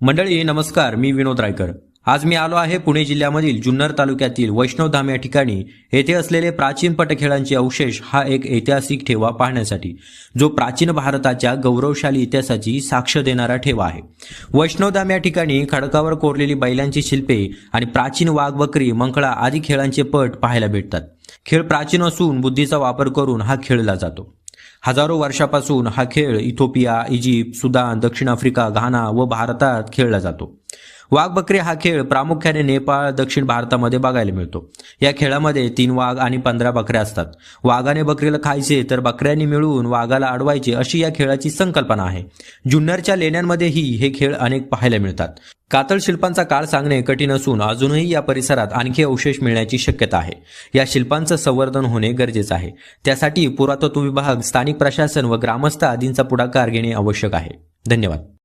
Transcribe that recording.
मंडळी नमस्कार. मी विनोद रायकर. आज मी आलो आहे पुणे जिल्ह्यामधील जुन्नर तालुक्यातील वैष्णवधाम या ठिकाणी. येथे असलेले प्राचीन पटखेळांचे अवशेष हा एक ऐतिहासिक ठेवा पाहण्यासाठी जो प्राचीन भारताच्या गौरवशाली इतिहासाची साक्ष देणारा ठेवा आहे. वैष्णवधाम या ठिकाणी खडकावर कोरलेली बैलांची शिल्पे आणि प्राचीन वाघ बकरी मंकळा आदी खेळांचे पट पाहायला भेटतात. खेळ प्राचीन असून बुद्धीचा वापर करून हा खेळला जातो. हजारो वर्षापासून हा खेळ इथोपिया इजिप्त सुदान दक्षिण आफ्रिका घाना व भारतात खेळला जातो. वाघबकरी हा खेळ प्रामुख्याने नेपाळ दक्षिण भारतामध्ये बघायला मिळतो. या खेळामध्ये तीन वाघ आणि पंधरा बकऱ्या असतात. वाघाने बकरीला खायचे तर बकऱ्यांनी मिळून वाघाला अडवायचे अशी या खेळाची संकल्पना आहे. जुन्नरच्या लेण्यांमध्येही हे खेळ अनेक पाहायला मिळतात. कातळ शिल्पांचा काळ सांगणे कठीण असून अजूनही या परिसरात आणखी अवशेष मिळण्याची शक्यता आहे. या शिल्पांचं संवर्धन होणे गरजेचं आहे. त्यासाठी पुरातत्व विभाग स्थानिक प्रशासन व ग्रामस्थ आदींचा पुढाकार घेणे आवश्यक आहे. धन्यवाद.